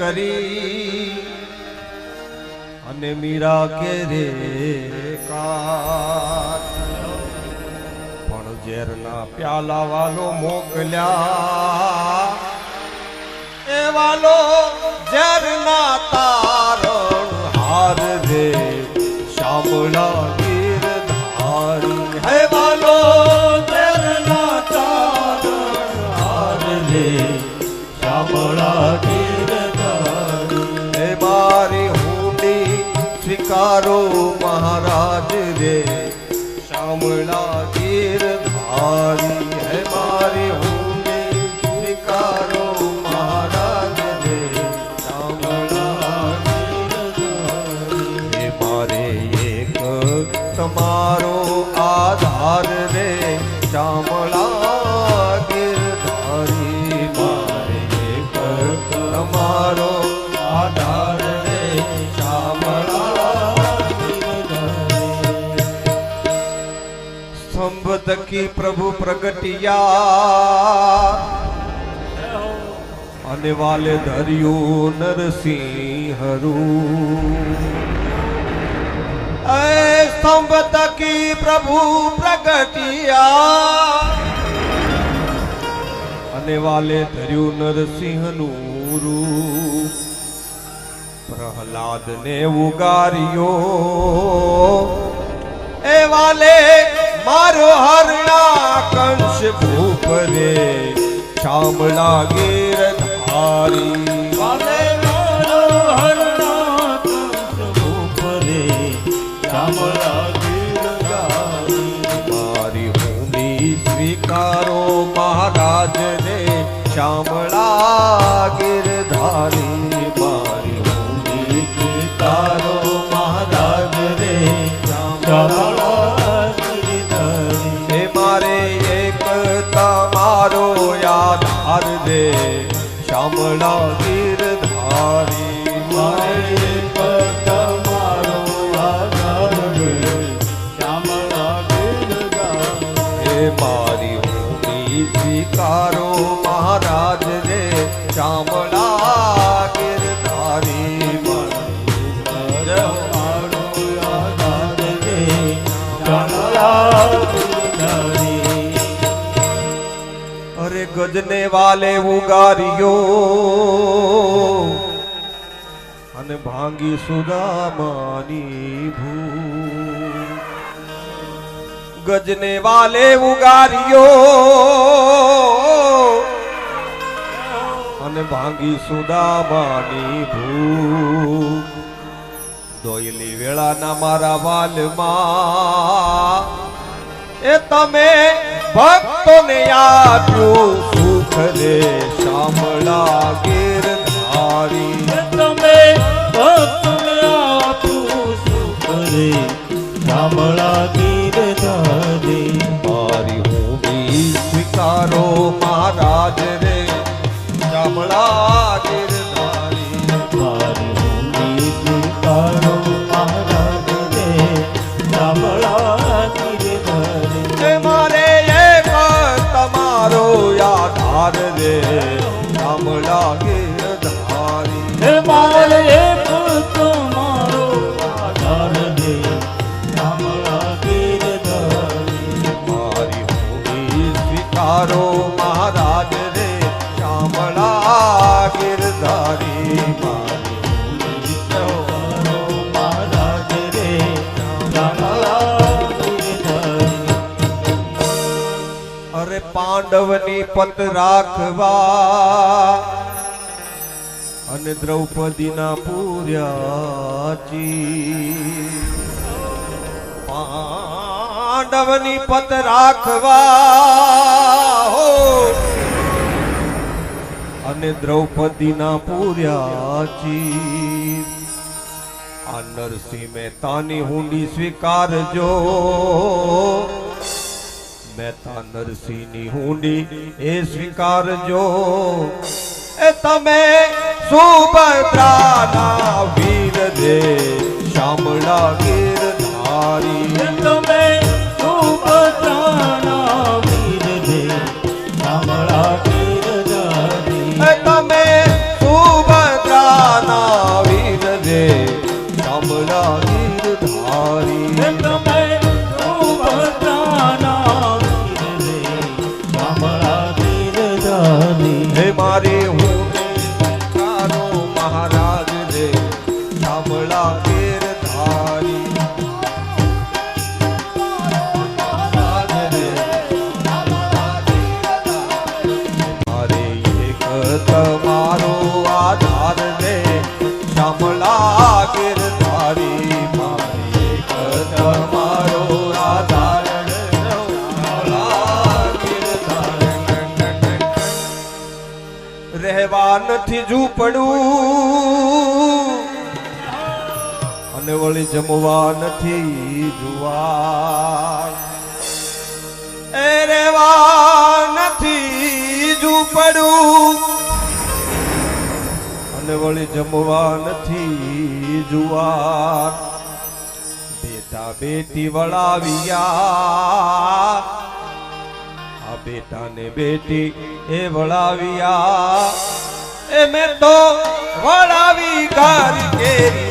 કરી. અને મીરા કે રે પણ ઝેરના પ્યાલા વાલો મોકલ્યા. એ વાલો ઝેરના તારણ હાર રે. શામળા ગીરધારી હે વાલો ઝેરના તારણ હાર રે. શ્યામળા સ્વીકારો મહારાજ રે. શામળા ગીરધારી હે મારી હુંડી સ્વીકારો મહારાજ રે. શામળા હે મારે એક તમારો આધાર રે. શામળા સ્તંભ તકી પ્રભુ પ્રગટિયા અને વાલે ધર્યું નરસિંહ એ સ્તંભ તકી પ્રભુ પ્રગટિયા અને વાલે ધર્યું નરસિંહનું રૂપ પ્રહલાદ ને ઉગાર્યો એ વાલે મારો હરણા કંશ ભૂપ રે શામળા ગીર ધારી વાલે મારો હરનાથ ઉપરે શ્યામળા ગીરધારી મારી ભૂમિ સ્વીકારો મહારાજ ને શ્યામળા ગીરધારી મારી ભૂમિ મહારાજ રે શ્યામળા સ્વીકારો મહારાજ રે શ્યામળા ગીરધારી અરે ગજને વાલે ઉગાર્યો અને ભાંગી સુદામાની ભૂ ગજને વાલે ઉગાર્યો. અને ભાંગી સુદામાની ભૂ દોયલી વેળાના મારા વાલમાં. એ તમે ભક્તોને આપ્યું સુખ રે શામળા ગીરધારી તમે ભક્તને આપ્યું સુખ રે શ્યામળા દે મારી બી સ્વીકારો મહારાજ રે. શામળા પાંડવની પત રાખવા અને દ્રૌપદીના પૂર્યાચી પાંડવની પત રાખવા અને દ્રૌપદીના પૂર્યાજી આ નરસિંહ મહેતાની હુંડી સ્વીકારજો. મહેતા નરસિંહની હુંડી એ સ્વીકારજો. એ તમે સુભદ્રાના વીર દે શામળા ગીરધારી તમે ગીરધારી નથી ઝૂંપડું અને વળી જમવા નથી જુવા એ રહેવા નથી ઝૂંપડું અને વળી જમવા નથી જુવાર બેટા બેટી વળાવ્યા. આ બેટા ને બેટી એ વળાવ્યા. એ મેં તો વળાવી ગાર કેરી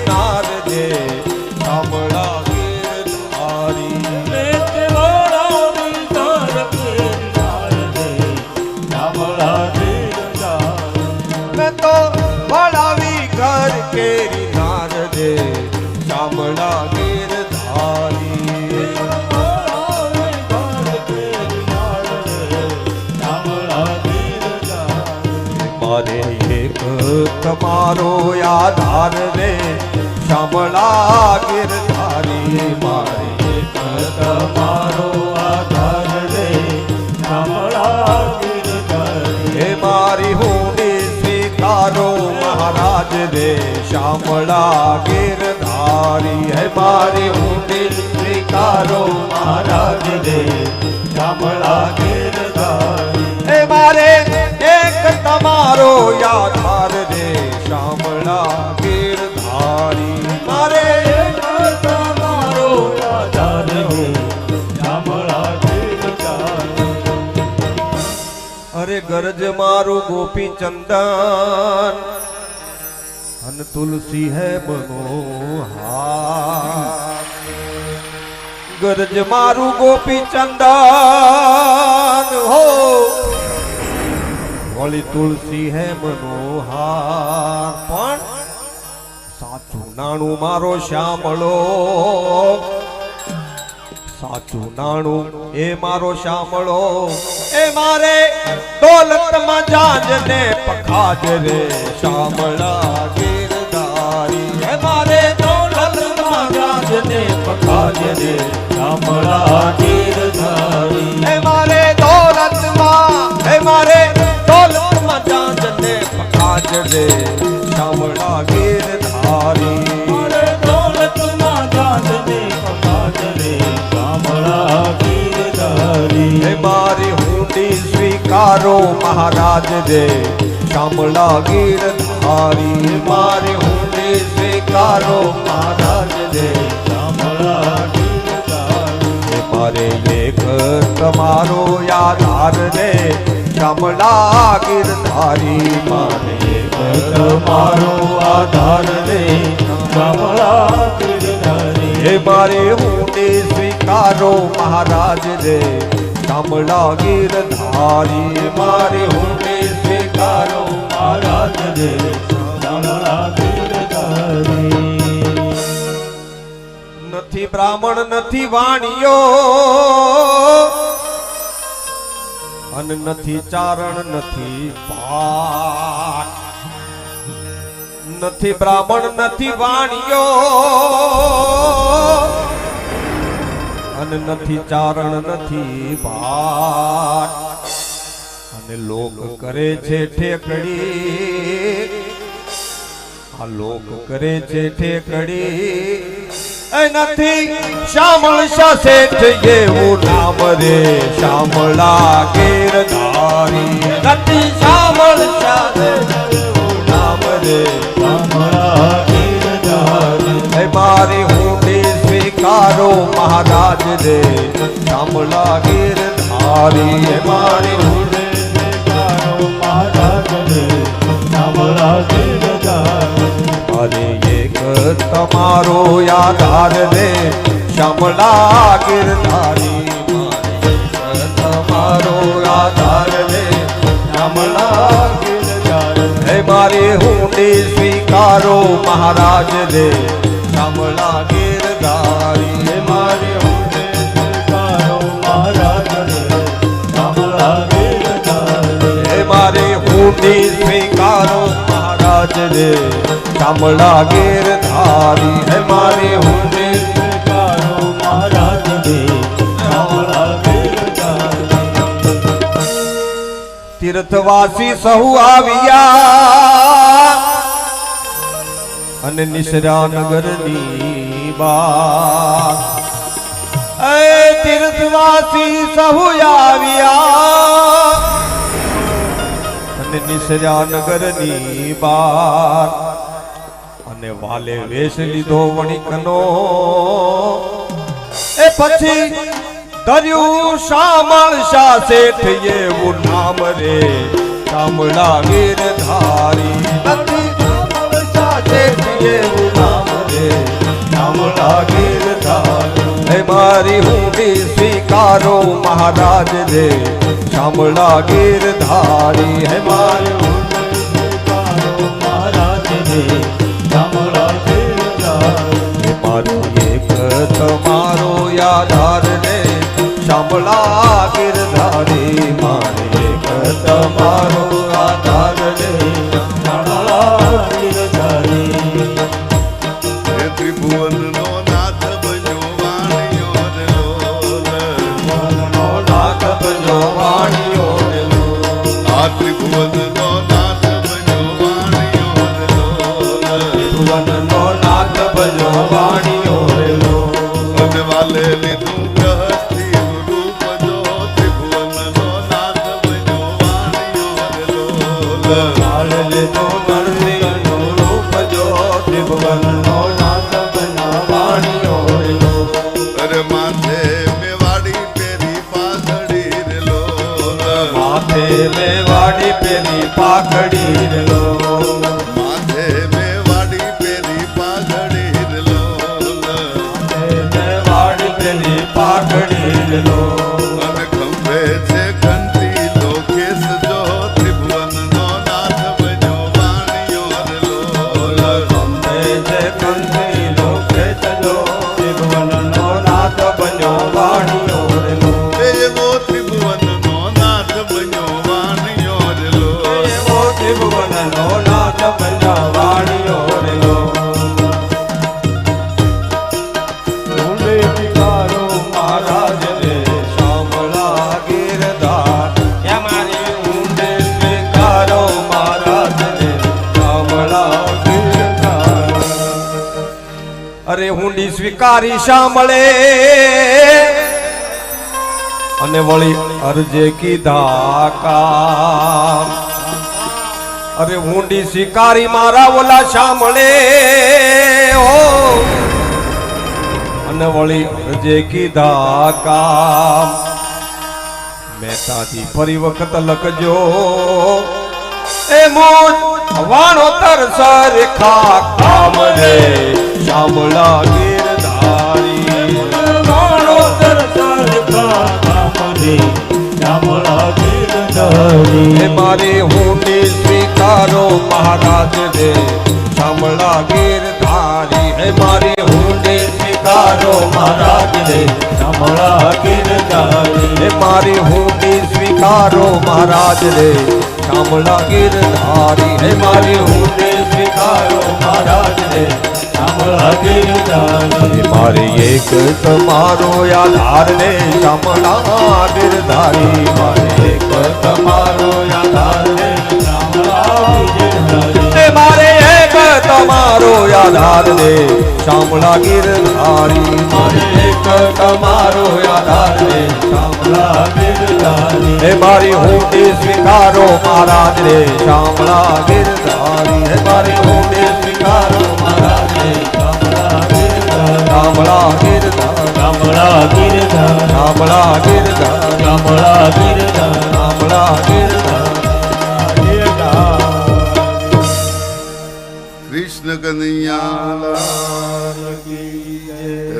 તમારો આધાર રે, શામળા ગીરધારી મારે. તમારો આધાર રે હે મારી હુંડી સ્વીકારો મહારાજ રે, શામળા ગીરધારી હે મારી હુંડી સ્વીકારો મહારાજ રે, શામળા ગીરધારી અરે મારું ગોપી ચંદન. અન તુલસી હે મનોહાર ગરજ મારું ગોપી ચંદન. હો. વળી તુલસી હે મનોહાર પણ સાચું નાણું મારો શ્યામળો. સાચું નાણું, એ મારો શામળો. એ મારે દોલતમાં જાજ ને પખાજ રે, શામળા ગીરધારી. એ મારે દોલતમાં જાજ ને પખાજ રે એ મારે દોલતમાં, એ મારે દોલતમાં જાજ ને પખાજ રે, શામળા ગીરધારી. હે મારી હુંડી સ્વીકારો મહારાજ રે. શામળા ગીરધારી મારી હુંડી સ્વીકારો મહારાજ રે. મારે એક તમારો યાદાર રે. શામળા ગીરધારી મારે એક તમારો આધાર રે. હે મારે હુંડી સ્વીકારો મહારાજ રે. શામળા ગીરધારી મારે હુંડે સ્વીકારો મારા રે નથી બ્રાહ્મણ, નથી વાણિયો અન નથી ચારણ, નથી નથી બ્રાહ્મણ, નથી વાણિયો નથી, ચારણ નથી ભાટ અને લોક કરે છે ઠેકડી. આ લોક કરે છે ઠેકડી. નથી શ્યામળ શેઠ એવું નામ રે. શ્યામળા ગીરધારી નથી શ્યામળ શાહ નામ રે. શામળા ગીરધારી મારી સ્વીકારો મહારાજ રે શામળા ગીર ધારી મારી દેખારો મહારાજ રે શામળા ગીરધારી અરે એક તમારો આધાર રે શ્યામલા ગિરધારી મારે. એક તમારો આધાર રે ગીરધારી હે મારી હુંડી સ્વીકારો મહારાજ રે શામળા હુંડી સ્વીકારો મહારાજ રે. શ્યામલા ગિરધારી હે મારે હું દેખારો મહારાજ રે. તીર્થવાસી સહુ આવ્યા. અને નિશરા નગરની બા એ તીર્થવાસી સહુ આવ્યા. અને નિશરા નગરની બાર અને વાલે વેશ લીધો વણિકનો એ પછી ધર્યું શામળ શા શેઠ એવું નામ રે. શામળા ગીરધારી નથી શામળ શા શેઠ એવું શામળા ગીરધારી હે મારી હુંડી સ્વીકારો મહારાજ રે. શામળા ગીરધારી હે મારી દેખારો મહારાજ રે. શામળા ગીરધારી મારો એક તમારો આધાર રે. શામળા ગીરધારી મારે એક તમારો આધાર રે. આ પાઘડી લો. માથે પાઘડી લોલ. મેવાડી પેલી પાઘડી લો. સ્વીકારી શામળે અને વળી અરજે કીધા કામ અરે ઊંડી શિકારી મારા ઓલા સાંભળે, હો. અને વળી અરજે કીધા કામ મહેતાથી ફરી વખત લખજો. એ મોજ વાણો તરસ રેખા કામ રે શામળા કામરે શામળા ગીરધારી હે મારી હુંડી સ્વીકારો મહારાજ રે શામળા ગીરધારી હે મારી હુંડી સ્વીકારો મહારાજ રે શામળા ગીરધારી હે મારી હુંડી સ્વીકારો મહારાજ રે શામળા ગીરધારી હે મારી હુંડી સ્વીકારો મહારાજ રે શામળા ગીરધારી હે મારી એક તમારો આધાર ને શામળા ગીરધારી. મારે એક તમારો આધાર ને મારે એક તમારો આધાર ને શામળા ગીરધારી. મારે એક તમારો આધાર ને શામળા ગીરધારી. હે મારી હુંડી સ્વીકારો મહારાજ રે શામળા ગીરધારી. હે મારી હું કામળા ગિરધાર કામળા ગિરધારી કામળા ગિરધાર કામળા ગિરધારી કામળા ગિરધાર કૃષ્ણ કનૈયા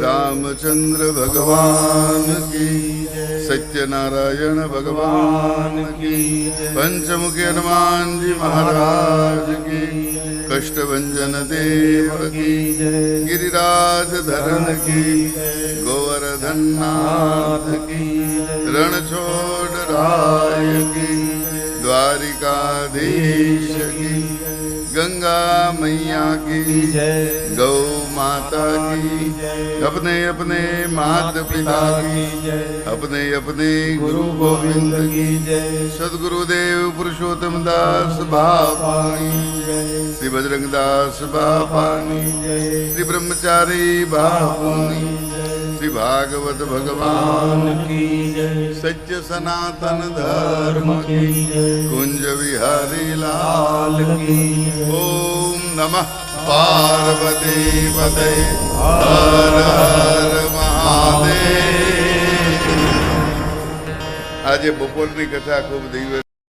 રામચંદ્ર ભગવાન કી સત્યનારાયણ ભગવાન કી પંચમુખી હનુમાનજી મહારાજ કી કષ્ટભંજન દેવ કી ગિરિરાજ ધરણ કી ગોવર્ધન નાથ કી રણછોડ રાય કી દ્વારિકાધીશ કી गंगा मैया की गौ माता की अपने अपने मात पिता की अपने अपने गुरु गोविंद की सदगुरुदेव पुरुषोत्तम दास बापानी श्री बजरंग दास बापानी श्री ब्रह्मचारी बापुनी श्री भागवत भगवान की जय सत्य सनातन धर्म की कुंज विहारी लाल की ओम नमः पार्वती पते हर हर મહાદેવ આજે બપોરની કથા ખૂબ દિવસ